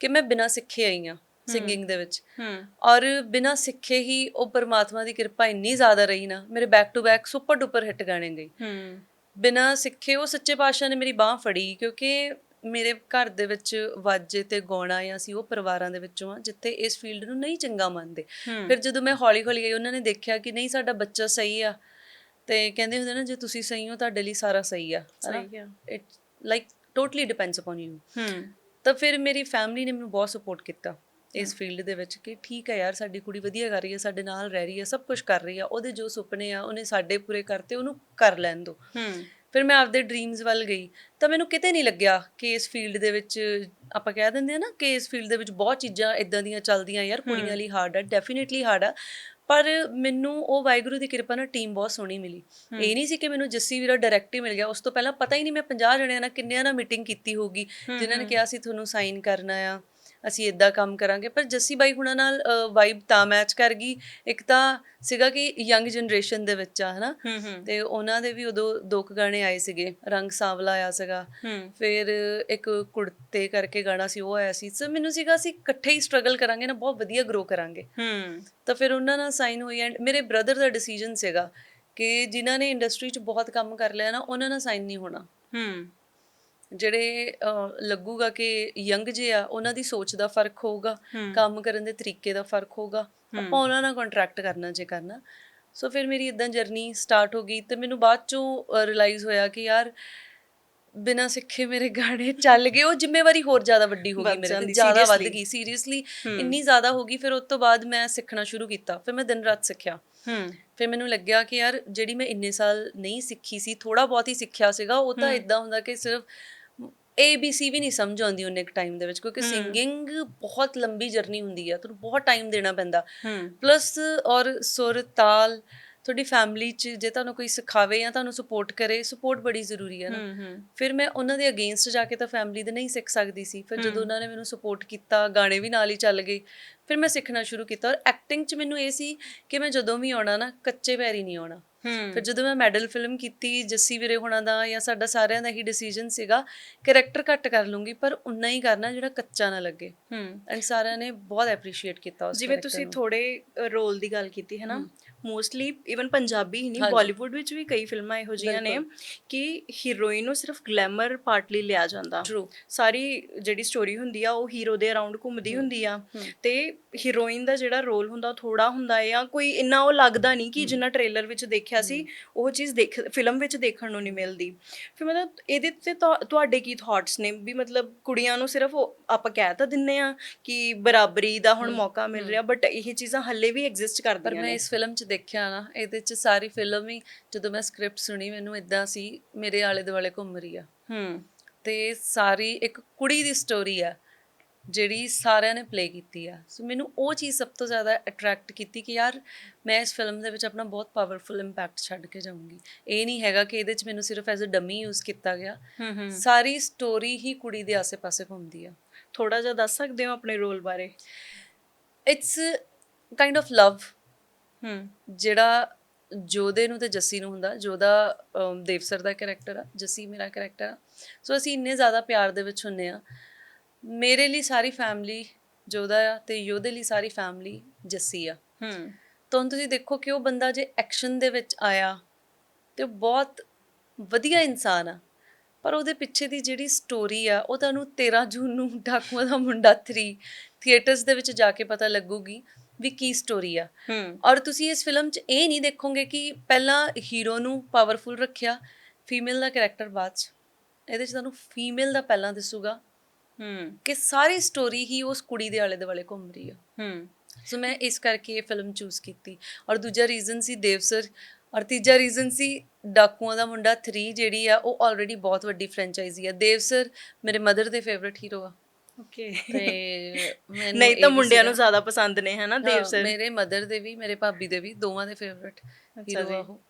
ਕਿ ਮੈਂ ਬਿਨਾਂ ਸਿੱਖੇ ਆਈ ਹਾਂ ਸਿੰਗਿੰਗ ਦੇ ਵਿੱਚ। ਔਰ ਬਿਨਾਂ ਸਿੱਖੇ ਹੀ ਉਹ ਪਰਮਾਤਮਾ ਦੀ ਕਿਰਪਾ ਇੰਨੀ ਜ਼ਿਆਦਾ ਰਹੀ ਨਾ ਮੇਰੇ back to back super duper hit ਗਾਣੇ ਗਈ ਬਿਨਾਂ ਸਿੱਖੇ ਉਹ ਸੱਚੇ ਪਾਤਸ਼ਾਹ ਨੇ ਮੇਰੀ ਬਾਹ ਫੜੀ ਕਿਉਂਕਿ ਮੇਰੇ ਘਰ ਦੇ ਵਿੱਚ ਵਾਜੇ ਤੇ ਗਾਉਣਾ ਜਾਂ ਅਸੀਂ ਉਹ ਪਰਿਵਾਰਾਂ ਦੇ ਵਿੱਚੋਂ ਆ ਜਿੱਥੇ ਇਸ ਫੀਲਡ ਨੂੰ ਨਹੀਂ ਚੰਗਾ ਮੰਨਦੇ। ਫਿਰ ਜਦੋਂ ਮੈਂ ਹੌਲੀ ਹੌਲੀ ਗਈ ਉਹਨਾਂ ਨੇ ਦੇਖਿਆ ਕਿ ਨਹੀਂ ਸਾਡਾ ਬੱਚਾ ਸਹੀ ਆ। ਤੇ ਕਹਿੰਦੇ ਹੁੰਦੇ ਨਾ ਜੇ ਤੁਸੀਂ ਸਹੀ ਹੋ ਤੁਹਾਡੇ ਲਈ ਸਾਰਾ ਸਹੀ ਆ ਸਹੀ ਆ। It like totally depends upon you ਤਾਂ ਫਿਰ ਮੇਰੀ ਫੈਮਿਲੀ ਨੇ ਮੈਨੂੰ ਬਹੁਤ ਸਪੋਰਟ ਕੀਤਾ ਇਸ ਫੀਲਡ ਦੇ ਵਿੱਚ ਕਿ ਠੀਕ ਹੈ ਯਾਰ ਸਾਡੀ ਕੁੜੀ ਵਧੀਆ ਕਰ ਰਹੀ ਹੈ ਸਾਡੇ ਨਾਲ ਰਹਿ ਰਹੀ ਹੈ ਸਭ ਕੁਝ ਕਰ ਰਹੀ ਆ ਉਹਦੇ ਜੋ ਸੁਪਨੇ ਆ ਉਹਨੇ ਸਾਡੇ ਪੂਰੇ ਕਰਤੇ ਉਹਨੂੰ ਕਰ ਲੈਣ ਦਿਓ ਹੂੰ। ਫਿਰ ਮੈਂ ਆਪਦੇ ਡ੍ਰੀਮਸ ਵੱਲ ਗਈ। ਤਾਂ ਮੈਨੂੰ ਕਿਤੇ ਨਹੀਂ ਲੱਗਿਆ ਕਿ ਇਸ ਫੀਲਡ ਦੇ ਵਿੱਚ ਆਪਾਂ ਕਹਿ ਦਿੰਦੇ ਆ ਨਾ ਕਿ ਇਸ ਫੀਲਡ ਦੇ ਵਿੱਚ ਬਹੁਤ ਚੀਜ਼ਾਂ ਇਦਾਂ ਦੀਆਂ ਚੱਲਦੀਆਂ ਯਾਰ ਕੁੜੀਆਂ ਲਈ ਹਾਰਡ ਆ ਡੈਫੀਨਿਟਲੀ ਹਾਰਡ ਆ। ਪਰ ਮੈਨੂੰ ਉਹ ਵਾਹਿਗੁਰੂ ਦੀ ਕਿਰਪਾ ਨਾਲ ਟੀਮ ਬਹੁਤ ਸੋਹਣੀ ਮਿਲੀ। ਇਹ ਨਹੀਂ ਸੀ ਕਿ ਮੈਨੂੰ ਜੱਸੀ ਵੀਰਾ ਡਾਇਰੈਕਟ ਹੀ ਮਿਲ ਗਿਆ। ਉਸ ਤੋਂ ਪਹਿਲਾਂ ਪਤਾ ਹੀ ਨਹੀਂ ਮੈਂ 50 ਜਣਿਆਂ ਨਾਲ ਕਿੰਨਿਆਂ ਨਾਲ ਮੀਟਿੰਗ ਕੀਤੀ ਹੋਊਗੀ। ਜਿਨ੍ਹਾਂ ਨੇ ਕਿਹਾ ਸੀ ਤੁਹਾਨੂੰ ਸਾਈਨ ਕਰਨਾ ਆ। ਅਸੀਂ ਇਦਾਂ ਕੰਮ ਕਰਾਂਗੇ। ਪਰ ਜੱਸੀ ਬਾਈ ਹੁਣਾਂ ਨਾਲ ਵਾਈਬ ਤਾਂ ਮੈਚ ਕਰ ਗਈ। ਇੱਕ ਤਾਂ ਸੀਗਾ ਕਿ ਯੰਗ ਜਨਰੇਸ਼ਨ ਦੇ ਵਿੱਚ ਆ ਹਨਾ? ਤੇ ਉਹਨਾਂ ਦੇ ਵੀ ਉਦੋਂ ਦੋ ਕੁ ਗਾਣੇ ਆਏ ਸੀਗੇ। ਰੰਗ ਸਾਵਲਾ ਆਇਆ ਸੀਗਾ। ਫਿਰ ਇੱਕ ਕੁੜਤੇ ਕਰਕੇ ਗਾਣਾ ਸੀ ਉਹ ਆਇਆ ਸੀ। ਸੋ ਮੈਨੂੰ ਸੀਗਾ ਅਸੀਂ ਇਕੱਠੇ ਹੀ ਸਟਰਗਲ ਕਰਾਂਗੇ ਨਾ ਬਹੁਤ ਵਧੀਆ ਗਰੋ ਕਰਾਂਗੇ। ਤਾਂ ਫਿਰ ਉਹਨਾਂ ਨਾਲ ਸਾਈਨ ਹੋਈ ਐਂਡ ਮੇਰੇ ਬ੍ਰਦਰ ਦਾ ਡਿਸੀਜਨ ਸੀਗਾ ਕਿ ਜਿਨ੍ਹਾਂ ਨੇ ਇੰਡਸਟਰੀ 'ਚ ਬਹੁਤ ਕੰਮ ਕਰ ਲਿਆ ਨਾ ਉਹਨਾਂ ਨਾਲ ਸਾਈਨ ਨਹੀਂ ਹੋਣਾ। ਹੂੰ। ਜਿਹੜੇ ਲੱਗੂਗਾ ਕਿ ਯੰਗ ਜੇ ਆ ਉਹਨਾਂ ਦੀ ਸੋਚ ਦਾ ਫ਼ਰਕ ਹੋਊਗਾ। ਕੰਮ ਕਰਨ ਦੇ ਤਰੀਕੇ ਦਾ ਫ਼ਰਕ ਹੋਊਗਾ ਆਪਾਂ ਉਹਨਾਂ ਨਾਲ ਕੰਟਰੈਕਟ ਕਰਨਾ ਜੇ ਕਰਨਾ। ਸੋ ਫਿਰ ਮੇਰੀ ਇਦਾਂ ਜਰਨੀ ਸਟਾਰਟ ਹੋ ਗਈ ਤੇ ਮੈਨੂੰ ਬਾਅਦ ਚੋਂ ਰਿਅਲਾਈਜ਼ ਹੋਇਆ ਕਿ ਯਾਰ ਬਿਨਾਂ ਸਿੱਖੇ ਮੇਰੇ ਗਾਣੇ ਚੱਲ ਗਏ। ਉਹ ਜ਼ਿੰਮੇਵਾਰੀ ਹੋਰ ਜ਼ਿਆਦਾ ਵੱਡੀ ਹੋ ਗਈ ਮੇਰੇ ਤੇ ਜ਼ਿਆਦਾ ਵੱਧ। ਗਈ। ਸੀਰੀਅਸਲੀ ਇੰਨੀ ਜ਼ਿਆਦਾ ਹੋ ਗਈ ਫਿਰ ਉਸ ਤੋਂ ਬਾਅਦ ਮੈਂ ਸਿੱਖਣਾ ਸ਼ੁਰੂ ਕੀਤਾ। ਫਿਰ ਮੈਂ ਦਿਨ ਰਾਤ ਸਿੱਖਿਆ। ਹੂੰ। ਫਿਰ ਮੈਨੂੰ ਲੱਗਿਆ ਕਿ ਯਾਰ ਜਿਹੜੀ ਮੈਂ ਇੰਨੇ ਸਾਲ ਨਹੀਂ ਸਿੱਖੀ ਸੀ ਥੋੜਾ ਬਹੁਤ ਹੀ ਸਿੱਖਿਆ ਸੀਗਾ ਉਹ ਤਾਂ ਇਦਾਂ ਹੁੰਦਾ ਕਿ ਸਿਰਫ A B C ਵੀ ਨਹੀਂ ਸਮਝ ਆਉਂਦੀ ਉਹਨੇ ਇੱਕ ਟਾਈਮ ਦੇ ਵਿੱਚ ਕਿਉਂਕਿ ਸਿੰਗਿੰਗ ਬਹੁਤ ਲੰਬੀ ਜਰਨੀ ਹੁੰਦੀ ਆ ਤੁਹਾਨੂੰ ਬਹੁਤ ਟਾਈਮ ਦੇਣਾ ਪੈਂਦਾ। ਪਲੱਸ ਔਰ ਸੁਰ ਤਾਲ ਤੁਹਾਡੀ ਫੈਮਿਲੀ 'ਚ ਜੇ ਤੁਹਾਨੂੰ ਕੋਈ ਸਿਖਾਵੇ ਜਾਂ ਤੁਹਾਨੂੰ ਸਪੋਰਟ ਕਰੇ ਸਪੋਰਟ ਬੜੀ ਜ਼ਰੂਰੀ ਹੈ ਨਾ ਫਿਰ ਮੈਂ ਉਹਨਾਂ ਦੇ ਅਗੇਂਸਟ ਜਾ ਕੇ ਤਾਂ ਫੈਮਿਲੀ ਦੇ ਨਹੀਂ ਸਿੱਖ ਸਕਦੀ ਸੀ। ਫਿਰ ਜਦੋਂ ਉਹਨਾਂ ਨੇ ਮੈਨੂੰ ਸਪੋਰਟ ਕੀਤਾ ਗਾਣੇ ਵੀ ਨਾਲ ਹੀ ਚੱਲ ਗਏ ਫਿਰ ਮੈਂ ਸਿੱਖਣਾ ਸ਼ੁਰੂ ਕੀਤਾ। ਔਰ ਐਕਟਿੰਗ 'ਚ ਮੈਨੂੰ ਇਹ ਸੀ ਕਿ ਮੈਂ ਜਦੋਂ ਵੀ ਆਉਣਾ ਨਾ ਕੱਚੇ ਪੈਰੀ ਨਹੀਂ ਆਉਣਾ। ਫਿਰ ਜਦੋਂ ਮੈਂ ਮੈਡਲ ਫਿਲਮ ਕੀਤੀ ਜੱਸੀ ਵੀਰੇ ਹੁਣਾਂ ਦਾ ਜਾਂ ਸਾਡਾ ਸਾਰਿਆਂ ਦਾ ਹੀ ਡਿਸੀਜਨ ਸੀਗਾ ਕੈਰੈਕਟਰ ਘੱਟ ਕਰ ਲੂੰਗੀ ਪਰ ਉਨਾ ਹੀ ਕਰਨਾ ਜਿਹੜਾ ਕੱਚਾ ਨਾ ਲੱਗੇ। ਹੂੰ। ਐਂਡ ਸਾਰਿਆਂ ਨੇ ਬਹੁਤ ਐਪਰੀਸ਼ੀਏਟ ਕੀਤਾ ਉਸ ਜਿਵੇਂ ਤੁਸੀਂ। ਥੋੜੇ ਰੋਲ ਦੀ ਗੱਲ ਕੀਤੀ ਹੈ ਨਾ? ਮੋਸਟਲੀ ਇਵਨ ਪੰਜਾਬੀ ਹੀ ਨਹੀਂ ਬਾਲੀਵੁੱਡ ਵਿੱਚ ਵੀ ਕਈ ਫਿਲਮਾਂ ਇਹੋ ਜਿਹੀਆਂ ਨੇ ਕਿ ਹੀਰੋਇਨ ਨੂੰ ਸਿਰਫ ਗਲੈਮਰ ਪਾਰਟ ਲਈ ਲਿਆ ਜਾਂਦਾ. ਸਾਰੀ ਜਿਹੜੀ ਸਟੋਰੀ ਹੁੰਦੀ ਆ ਉਹ ਹੀਰੋ ਦੇ ਅਰਾਊਂਡ ਘੁੰਮਦੀ ਹੁੰਦੀ ਆ। ਤੇ ਹੀਰੋਇਨ ਦਾ ਜਿਹੜਾ ਰੋਲ ਹੁੰਦਾ ਥੋੜਾ ਹੁੰਦਾ ਹੈ ਜਾਂ ਕੋਈ ਇੰਨਾ ਉਹ ਲੱਗਦਾ ਨਹੀਂ ਕਿ ਜਿੰਨਾ ਟ੍ਰੇਲਰ ਵਿੱਚ ਦੇਖਿਆ ਸੀ ਉਹ ਚੀਜ਼ ਦੇਖ ਫਿਲਮ ਵਿੱਚ ਦੇਖਣ ਨੂੰ ਨਹੀਂ ਮਿਲਦੀ। ਫਿਰ ਮਤਲਬ ਇਹਦੇ ਤੇ ਤੁਹਾ- ਤੁਹਾਡੇ ਕੀ ਥਾਟਸ ਨੇ ਵੀ ਮਤਲਬ ਕੁੜੀਆਂ ਨੂੰ ਸਿਰਫ ਆਪਾਂ ਕਹਿ ਤਾਂ ਦਿੰਨੇ ਆ ਕਿ ਬਰਾਬਰੀ ਦਾ ਹੁਣ ਮੌਕਾ ਮਿਲ ਰਿਹਾ ਬਟ ਇਹ ਚੀਜ਼ਾਂ ਹੱਲੇ ਵੀ ਐਗਜ਼ਿਸਟ ਪਰ ਕਰਦੀਆਂ ਮੈਂ ਨੇ। ਇਸ ਫਿਲਮ 'ਚ ਦੇਖਿਆ ਨਾ ਇਹਦੇ 'ਚ ਸਾਰੀ ਫਿਲਮ ਹੀ ਜਦੋਂ ਮੈਂ ਸਕ੍ਰਿਪਟ ਸੁਣੀ ਮੈਨੂੰ ਇਦਾਂ ਸੀ ਮੇਰੇ ਆਲੇ ਦੁਆਲੇ ਘੁੰਮ ਰਹੀ ਆ। ਹੂੰ। ਤੇ ਸਾਰੀ ਇੱਕ ਕੁੜੀ ਦੀ ਸਟੋਰੀ ਆ ਜਿਹੜੀ ਸਾਰਿਆਂ ਨੇ ਪਲੇ ਕੀਤੀ ਆ। ਸੋ ਮੈਨੂੰ ਉਹ ਚੀਜ਼ ਸਭ ਤੋਂ ਜ਼ਿਆਦਾ ਅਟਰੈਕਟ ਕੀਤੀ ਕਿ ਯਾਰ ਮੈਂ ਇਸ ਫਿਲਮ ਦੇ ਵਿੱਚ ਆਪਣਾ ਬਹੁਤ ਪਾਵਰਫੁਲ ਇੰਪੈਕਟ ਛੱਡ ਕੇ ਜਾਊਂਗੀ। ਇਹ ਨਹੀਂ ਹੈਗਾ ਕਿ ਇਹਦੇ 'ਚ ਮੈਨੂੰ ਸਿਰਫ ਐਜ਼ ਅ ਡਮੀ ਯੂਜ਼ ਕੀਤਾ ਗਿਆ। ਹੂੰ ਹੂੰ। ਸਾਰੀ ਸਟੋਰੀ ਹੀ ਕੁੜੀ ਦੇ ਆਸੇ-ਪਾਸੇ ਘੁੰਮਦੀ ਆ। ਥੋੜਾ ਜਿਹਾ ਦੱਸ ਸਕਦੇ ਹੋ ਆਪਣੇ ਰੋਲ ਬਾਰੇ? ਇਟਸ ਕਾਈਂਡ ਆਫ ਲਵ ਹੂੰ। ਜਿਹੜਾ ਜੋਦੇ ਨੂੰ ਤੇ ਜੱਸੀ ਨੂੰ ਹੁੰਦਾ ਜੋਦਾ ਅਮ, ਦੇਵ ਸਰ ਦਾ ਕੈਰੈਕਟਰ ਆ ਜੱਸੀ ਮੇਰਾ ਕੈਰੈਕਟਰ ਆ। ਸੋ ਅਸੀਂ ਇੰਨੇ ਜ਼ਿਆਦਾ ਪਿਆਰ ਦੇ ਵਿੱਚ ਹੁੰਨੇ ਆ। ਮੇਰੇ ਲਈ ਸਾਰੀ ਫੈਮਿਲੀ ਜੋਦਾ ਆ ਤੇ ਯੋਦੇ ਲਈ ਸਾਰੀ ਫੈਮਿਲੀ ਜੱਸੀ ਆ। ਹੂੰ। ਤਾਂ ਤੁਸੀਂ ਦੇਖੋ ਕਿ ਉਹ ਬੰਦਾ ਜੇ ਐਕਸ਼ਨ ਦੇ ਵਿੱਚ ਆਇਆ ਤੇ ਬਹੁਤ ਵਧੀਆ ਇਨਸਾਨ ਆ। ਪਰ ਉਹਦੇ ਪਿੱਛੇ ਦੀ ਜਿਹੜੀ ਸਟੋਰੀ ਆ ਉਹ ਤੁਹਾਨੂੰ 13 ਜੂਨ ਨੂੰ ਡਾਕੂਆਂ ਦਾ ਮੁੰਡਾ 3 ਥੀਏਟਰਸ ਦੇ ਵਿੱਚ ਜਾ ਕੇ ਪਤਾ ਲੱਗੂਗੀ। ਵੀ ਕੀ ਸਟੋਰੀ ਆ। ਔਰ ਤੁਸੀਂ ਇਸ ਫਿਲਮ 'ਚ ਇਹ ਨਹੀਂ ਦੇਖੋਗੇ ਕਿ ਪਹਿਲਾਂ ਹੀਰੋ ਨੂੰ ਪਾਵਰਫੁਲ ਰੱਖਿਆ ਫੀਮੇਲ ਦਾ ਕੈਰੈਕਟਰ ਬਾਅਦ 'ਚ। ਇਹਦੇ 'ਚ ਤੁਹਾਨੂੰ ਫੀਮੇਲ ਦਾ ਪਹਿਲਾਂ ਦਿਸੂਗਾ ਹੂੰ। ਕਿ ਸਾਰੀ ਸਟੋਰੀ ਹੀ ਉਸ ਕੁੜੀ ਦੇ ਆਲੇ ਦੁਆਲੇ ਘੁੰਮ ਰਹੀ ਆ। ਹੂੰ। ਸੋ ਮੈਂ ਇਸ ਕਰਕੇ ਇਹ ਫਿਲਮ ਚੂਜ਼ ਕੀਤੀ। ਔਰ ਦੂਜਾ ਰੀਜ਼ਨ ਸੀ ਦੇਵ ਸਰ ਔਰ ਤੀਜਾ ਰੀਜ਼ਨ ਸੀ ਡਾਕੂਆਂ ਦਾ ਮੁੰਡਾ 3 ਜਿਹੜੀ ਆ ਉਹ ਆਲਰੇਡੀ ਬਹੁਤ ਵੱਡੀ ਫਰੈਂਚਾਈਜ਼ੀ ਆ। ਦੇਵ ਸਰ ਮੇਰੇ ਮਦਰ ਦੇ ਫੇਵਰਿਟ ਹੀਰੋ ਆ। ਓਕੇ। ਤੇ ਮੈਨੂੰ ਨਹੀਂ ਇਹ ਤਾਂ ਵੀ ਮੁੰਡਿਆਂ ਨੂੰ ਸੀਗਾ। ਜ਼ਿਆਦਾ ਪਸੰਦ ਨੇ ਹਨਾ ਦੇਵ ਹਾਂ, ਸਰ? ਮੇਰੇ ਮਦਰ ਦੇ ਵੀ ਮੇਰੇ ਭਾਬੀ ਦੇ ਵੀ ਦੋਵਾਂ ਦੇ ਫੇਵਰਿਟ ਹੀਰੋ ਆ ਉਹ।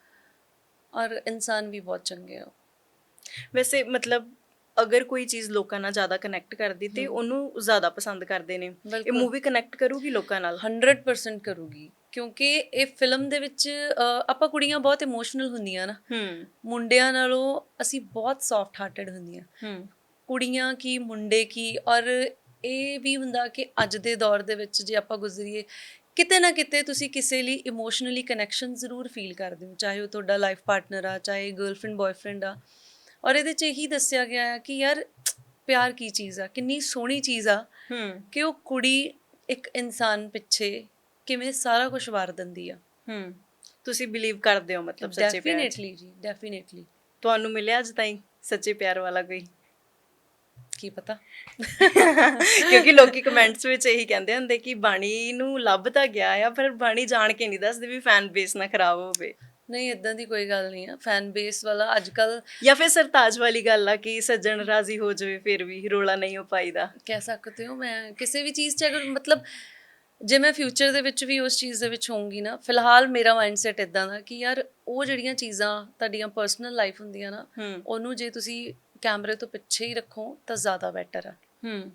ਔਰ ਇਨਸਾਨ ਵੀ ਬਹੁਤ ਚੰਗੇ ਆ ਉਹ। ਵੈਸੇ ਮਤਲਬ ਅਗਰ ਕੋਈ ਚੀਜ਼ ਲੋਕਾਂ ਨਾਲ ਜ਼ਿਆਦਾ ਕਨੈਕਟ ਕਰਦੀ ਤੇ ਉਹਨੂੰ ਜ਼ਿਆਦਾ ਪਸੰਦ ਕਰਦੇ ਨੇ। ਇਹ ਬਿਲਕੁਲ। ਮੂਵੀ ਕਨੈਕਟ ਕਰੂਗੀ ਲੋਕਾਂ ਨਾਲ? 100% ਕਰੂਗੀ ਕਿਉਂਕਿ ਇਹ ਫਿਲਮ ਦੇ ਵਿੱਚ ਅ, ਆਪਾਂ ਕੁੜੀਆਂ ਬਹੁਤ ਇਮੋਸ਼ਨਲ ਹੁੰਦੀਆਂ ਨਾ। ਹੂੰ ਮੁੰਡਿਆਂ ਨਾਲੋਂ ਅਸੀਂ ਬਹੁਤ ਸੌਫਟ ਹਾਰਟਡ ਹੁੰਦੀਆਂ। ਹੂੰ ਕੁੜੀਆਂ ਕੀ ਮੁੰਡੇ ਕੀ ਔਰ ਇਹ ਵੀ ਹੁੰਦਾ ਕਿ ਅੱਜ ਦੇ ਦੌਰ ਦੇ ਵਿੱਚ ਜੇ ਆਪਾਂ ਗੁਜ਼ਰੀਏ ਕਿਤੇ ਨਾ ਕਿਤੇ ਤੁਸੀਂ ਕਿਸੇ ਲਈ ਇਮੋਸ਼ਨਲੀ ਕਨੈਕਸ਼ਨ ਜ਼ਰੂਰ ਫੀਲ ਕਰਦੇ ਹੋ ਚਾਹੇ ਉਹ ਤੁਹਾਡਾ ਲਾਈਫ ਪਾਰਟਨਰ ਆ ਚਾਹੇ ਗਰਲਫ੍ਰੈਂਡ ਬॉयਫ੍ਰੈਂਡ ਆ। ਔਰ ਇਹਦੇ 'ਚ ਇਹੀ ਦੱਸਿਆ ਗਿਆ ਹੈ ਕਿ ਯਾਰ ਪਿਆਰ ਕੀ ਚੀਜ਼ ਆ ਕਿੰਨੀ ਸੋਹਣੀ ਚੀਜ਼ ਆ ਹੂੰ। ਕਿ ਉਹ ਕੁੜੀ ਇੱਕ ਇਨਸਾਨ ਪਿੱਛੇ ਕਿਵੇਂ ਸਾਰਾ ਕੁਝ ਵਾਰ ਦਿੰਦੀ ਆ। ਹੂੰ। ਤੁਸੀਂ ਬਿਲੀਵ ਕਰਦੇ ਹੋ ਮਤਲਬ ਸੱਚੇ ਪਿਆਰ? ਡੈਫੀਨਿਟਲੀ ਜੀ ਡੈਫੀਨਿਟਲੀ ਤੁਹਾਨੂੰ ਮਿਲਿਆ ਅੱਜ ਤਾਈਂ ਸੱਚੇ ਪਿਆਰ ਵਾਲਾ ਕੋਈ? ਕੀ ਪਤਾ? ਕਿਉਂਕਿ ਲੋਕੀ ਕਮੈਂਟਸ ਵਿੱਚ ਇਹੀ ਕਹਿੰਦੇ ਹੁੰਦੇ ਕਿ ਬਾਣੀ ਨੂੰ ਲੱਭ ਤਾਂ ਗਿਆ ਆ ਪਰ ਬਾਣੀ ਜਾਣ ਕੇ ਨਹੀਂ ਦੱਸਦੇ ਵੀ ਫੈਨ ਬੇਸ ਨਾ ਖਰਾਬ ਹੋਵੇ। ਨਹੀਂ ਇਦਾਂ ਦੀ ਕੋਈ ਗੱਲ ਨਹੀਂ ਆ। ਫੈਨ ਬੇਸ ਵਾਲਾ ਅੱਜ ਕੱਲ ਜਾਂ ਫਿਰ ਸਰਤਾਜ ਵਾਲੀ ਗੱਲ ਆ ਕਿ ਸੱਜਣ ਰਾਜ਼ੀ ਹੋ ਜਾਵੇ ਫਿਰ ਵੀ ਰੋਲਾ ਨਹੀਂ ਹੋ ਪਾਈਦਾ। ਕਹਿ ਸਕਦੇ ਹੋ ਮੈਂ। ਕਿਸੇ ਵੀ ਚੀਜ਼ 'ਚ ਅਗਰ ਮਤਲਬ ਜੇ ਮੈਂ ਫਿਊਚਰ ਦੇ ਵਿੱਚ ਵੀ ਉਸ ਚੀਜ਼ ਦੇ ਵਿੱਚ ਹੋਊਂਗੀ ਨਾ ਫਿਲਹਾਲ ਮੇਰਾ ਮਾਈਂਡਸੈਟ ਇਦਾਂ ਦਾ ਕਿ ਯਾਰ ਉਹ ਜਿਹੜੀਆਂ ਚੀਜ਼ਾਂ ਤੁਹਾਡੀਆਂ ਪਰਸਨਲ ਲਾਈਫ ਹੁੰਦੀਆਂ ਨਾ ਉਹਨੂੰ ਜੇ ਤੁਸੀਂ ਕੈਮਰੇ ਤੋਂ ਪਿੱਛੇ ਹੀ ਰੱਖੋ ਤਾਂ ਜ਼ਿਆਦਾ ਬੈਟਰ ਆ। ਹੂੰ।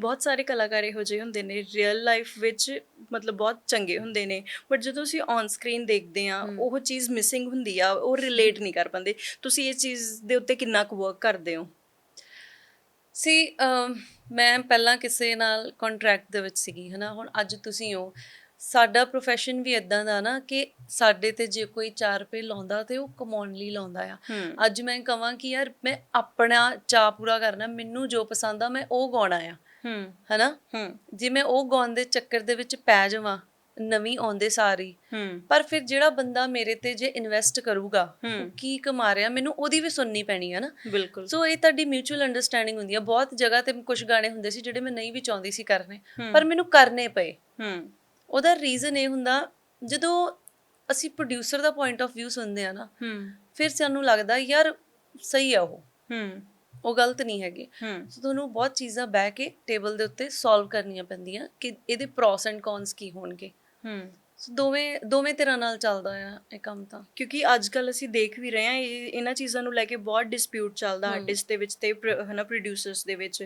ਬਹੁਤ ਸਾਰੇ ਕਲਾਕਾਰ ਇਹੋ ਜਿਹੇ ਹੁੰਦੇ ਨੇ ਰੀਅਲ ਲਾਈਫ ਵਿੱਚ ਮਤਲਬ ਬਹੁਤ ਚੰਗੇ ਹੁੰਦੇ ਨੇ ਬਟ ਜਦੋਂ ਅਸੀਂ ਔਨ ਸਕਰੀਨ ਦੇਖਦੇ ਆ ਉਹ ਚੀਜ਼ ਮਿਸਿੰਗ ਹੁੰਦੀ ਆ ਉਹ ਰਿਲੇਟ ਨਹੀਂ ਕਰ ਪਾਉਂਦੇ। ਤੁਸੀਂ ਇਹ ਚੀਜ਼ ਦੇ ਉੱਤੇ ਕਿੰਨਾ ਕੁ ਵਰਕ ਕਰਦੇ ਹੋ? ਸੀ ਮੈਂ ਪਹਿਲਾਂ ਕਿਸੇ ਨਾਲ ਕੰਟਰੈਕਟ ਦੇ ਵਿੱਚ ਸੀਗੀ ਹਨਾ? ਹੁਣ ਅੱਜ ਤੁਸੀਂ ਹੋ ਸਾਡਾ profession ਵੀ ਇਦਾਂ ਦਾ ਨਾ ਕਿ ਸਾਡੇ ਤੇ ਜੇ ਕੋਈ 4 ਰੁਪਏ ਲਾਉਂਦਾ ਤੇ ਉਹ ਕਮਾਉਣ ਲਈ ਲਾਉਂਦਾ ਆ। ਹੂੰ। ਅੱਜ ਮੈਂ ਕਹਾਂ ਕਿ ਯਾਰ ਮੈਂ ਆਪਣਾ ਚਾਅ ਪੂਰਾ ਕਰਨਾ ਮੈਨੂੰ ਜੋ ਪਸੰਦ ਆ ਮੈਂ ਉਹ ਗਾਉਣਾ ਆ। ਹੂੰ। ਹਨਾ? ਹੂੰ। ਜੇ ਮੈਂ ਉਹ ਗਾਉਣ ਦੇ ਚੱਕਰ ਦੇ ਵਿੱਚ ਪੈ ਜਾਵਾਂ ਨਵੀਂ ਆਉਂਦੇ ਸਾਰੀ ਹੂੰ। ਪਰ ਫਿਰ ਜਿਹੜਾ ਬੰਦਾ ਮੇਰੇ ਤੇ ਜੇ ਇਨਵੈਸਟ ਕਰੂਗਾ ਹੂੰ। ਕੀ ਕਮਾ ਰਿਹਾ? ਮੈਨੂੰ ਉਹਦੀ ਵੀ ਸੁਣਨੀ ਪੈਣੀ ਹੈ ਨਾ। ਬਿਲਕੁਲ। ਸੋ ਇਹ ਤੁਹਾਡੀ ਮਿਊਚੁਅਲ ਅੰਡਰਸਟੈਂਡਿੰਗ ਹੁੰਦੀ ਆ। ਬਹੁਤ ਜਗ੍ਹਾ ਤੇ ਕੁਝ ਗਾਣੇ ਹੁੰਦੇ ਸੀ ਜਿਹੜੇ ਮੈਂ ਨਹੀਂ ਵੀ ਚਾਹੁੰਦੀ ਸੀ ਕਰਨੇ ਪਰ ਮੈਨੂੰ ਕਰਨੇ ਪਏ। ਹੂੰ। ਉਹਦਾ ਰੀਜ਼ਨ ਇਹ ਹੁੰਦਾ ਜਦੋਂ ਅਸੀਂ ਪ੍ਰੋਡਿਊਸਰ ਦਾ ਪੁਆਇੰਟ ਆਫ View ਸੁਣਦੇ ਆ ਨਾ ਹੂੰ। ਫਿਰ ਸਾਨੂੰ ਲੱਗਦਾ ਯਾਰ ਸਹੀ ਆ ਉਹ। ਹੂੰ। ਉਹ ਗਲਤ ਨਹੀਂ ਹੈਗੇ। ਸੋ ਤੁਹਾਨੂੰ ਬਹੁਤ ਚੀਜ਼ਾਂ ਬਹਿ ਕੇ ਟੇਬਲ ਦੇ ਉੱਤੇ ਸੋਲਵ ਕਰਨੀਆਂ ਪੈਂਦੀਆਂ ਕਿ ਇਹਦੇ ਪ੍ਰੋਸ ਐਂਡ ਕੌਨਸ ਕੀ ਹੋਣਗੇ। ਹੂੰ। ਸੋ ਦੋਵੇਂ ਦੋਵੇਂ ਤਰ੍ਹਾਂ ਨਾਲ ਚੱਲਦਾ ਆ ਇਹ ਕੰਮ ਤਾਂ। ਕਿਉਂਕਿ ਅੱਜ ਕੱਲ ਅਸੀਂ ਦੇਖ ਵੀ ਰਹੇ ਹਾਂ ਇਹ ਇਹਨਾਂ ਚੀਜ਼ਾਂ ਨੂੰ ਲੈ ਕੇ ਬਹੁਤ ਡਿਸਪਿਊਟ ਚੱਲਦਾ ਆਰਟਿਸਟ ਦੇ ਵਿੱਚ ਤੇ ਹਨਾ ਪ੍ਰੋਡਿਊਸਰਸ ਦੇ ਵਿੱਚ।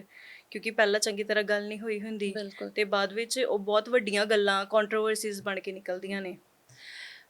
ਕਿਉਂਕਿ ਪਹਿਲਾਂ ਚੰਗੀ ਤਰ੍ਹਾਂ ਗੱਲ ਨਹੀਂ ਹੋਈ ਹੁੰਦੀ ਤੇ ਬਾਅਦ ਵਿੱਚ ਉਹ ਬਹੁਤ ਵੱਡੀਆਂ ਗੱਲਾਂ ਕੰਟਰੋਵਰਸੀਜ਼ ਬਣ ਕੇ ਨਿਕਲਦੀਆਂ ਨੇ।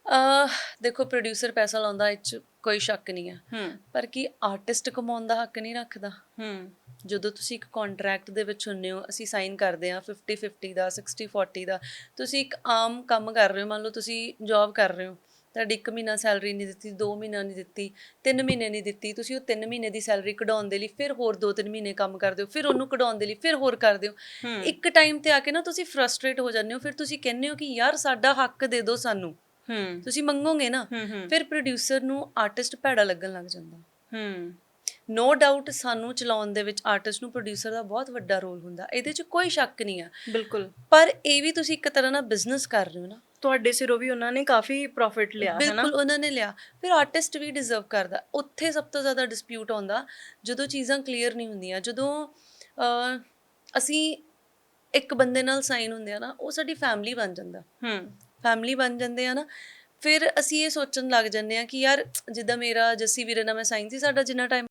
ਅਹ ਦੇਖੋ ਪ੍ਰੋਡਿਊਸਰ ਪੈਸਾ ਲਾਉਂਦਾ ਇਹ 'ਚ ਕੋਈ ਸ਼ੱਕ ਨਹੀਂ ਆ। ਹੂੰ। ਪਰ ਕੀ ਆਰਟਿਸਟ ਕਮਾਉਣ ਦਾ ਹੱਕ ਨਹੀਂ ਰੱਖਦਾ? ਹੂੰ। ਜਦੋਂ ਤੁਸੀਂ ਇੱਕ ਕੰਟਰੈਕਟ ਦੇ ਵਿੱਚ ਹੁੰਨੇ ਹੋ ਅਸੀਂ ਸਾਈਨ ਕਰਦੇ ਆ 50 50 ਦਾ 60 40 ਦਾ। ਤੁਸੀਂ ਇੱਕ ਆਮ ਕੰਮ ਕਰ ਰਹੇ ਹੋ ਮੰਨ ਲਓ ਤੁਸੀਂ ਜੌਬ ਕਰ ਰਹੇ ਹੋ। ਤੁਹਾਡੀ ਇੱਕ ਮਹੀਨਾ ਸੈਲਰੀ ਨਹੀਂ ਦਿੱਤੀ 2 ਮਹੀਨਾ ਨਹੀਂ ਦਿੱਤੀ 3 ਮਹੀਨੇ ਨਹੀਂ ਦਿੱਤੀ ਤੁਸੀਂ ਉਹ 3 ਮਹੀਨੇ ਦੀ ਸੈਲਰੀ ਕਢਾਉਣ ਦੇ ਲਈ ਫਿਰ ਹੋਰ 2-3 ਮਹੀਨੇ ਕੰਮ ਕਰਦੇ ਹੋ ਫਿਰ ਉਹਨੂੰ ਕਢਾਉਣ ਦੇ ਲਈ ਫਿਰ ਹੋਰ ਕਰਦੇ ਹੂੰ। ਇੱਕ ਟਾਈਮ ਤੇ ਆ ਕੇ ਨਾ ਤੁਸੀਂ ਫਰਸਟ੍ਰੇਟ ਹੋ ਜਾਂਦੇ ਹੋ ਫਿਰ ਤੁਸੀਂ ਕਹਿੰਦੇ ਹੋ ਕਿ ਯਾਰ ਸਾਡਾ ਹੱਕ ਦੇ ਦਿਓ ਸਾਨੂੰ। ਹੂੰ। ਤੁਸੀਂ ਮੰਗੋਗੇ ਨਾ ਫਿਰ ਪ੍ਰੋਡਿਊਸਰ ਨੂੰ ਆਰਟਿਸਟ ਭੈੜਾ ਲੱਗਣ ਲੱਗ ਜਾਂਦਾ। ਹੂੰ। ਨੋ ਡਾਊਟ ਸਾਨੂੰ ਚਲਾਉਣ ਦੇ ਵਿੱਚ ਆਰਟਿਸਟ ਨੂੰ ਪ੍ਰੋਡਿਊਸਰ ਦਾ ਬਹੁਤ ਵੱਡਾ ਰੋਲ ਹੁੰਦਾ। ਇਹਦੇ 'ਚ ਕੋਈ ਸ਼ੱਕ ਨਹੀਂ ਆ। ਬਿਲਕੁਲ। ਪਰ ਇਹ ਵੀ ਤੁਸੀਂ ਇੱਕ ਤਰ੍ਹਾਂ ਨਾਲ ਬਿਜ਼ਨਸ ਕਰ ਰਹੇ ਹੋ ਨਾ। ਤੁਹਾਡੇ ਸਿਰੋਂ ਵੀ ਉਹਨਾਂ ਨੇ ਕਾਫੀ ਪ੍ਰੋਫਿਟ ਲਿਆ ਹੈ ਨਾ ਬਿਲਕੁਲ ਉਹਨਾਂ ਨੇ ਲਿਆ। ਫਿਰ ਆਰਟਿਸਟ ਵੀ ਡਿਜ਼ਰਵ ਕਰਦਾ। ਉੱਥੇ ਸਭ ਤੋਂ ਜ਼ਿਆਦਾ ਡਿਸਪਿਊਟ ਆਉਂਦਾ ਜਦੋਂ ਚੀਜ਼ਾਂ ਕਲੀਅਰ ਨਹੀਂ ਹੁੰਦੀਆਂ ਜਦੋਂ ਅਸੀਂ ਇੱਕ ਬੰਦੇ ਨਾਲ ਸਾਈਨ ਹੁੰਦੇ ਆ ਨਾ ਉਹ ਸਾਡੀ ਫੈਮਿਲੀ ਬਣ ਜਾਂਦਾ। ਹੂੰ। ਫੈਮਿਲੀ ਬਣ ਜਾਂਦੇ ਆ ਨਾ, ਫਿਰ ਅਸੀਂ ਇਹ ਸੋਚਣ ਲੱਗ ਜੰਨੇ ਆ ਕਿ ਯਾਰ ਜਿੱਦਾਂ ਮੇਰਾ ਜੱਸੀ ਵੀਰੇ ਨਾਲ ਮੈਂ ਸਾਈਨ ਸੀ, ਸਾਡਾ ਜਿੰਨਾ ਟਾਈਮ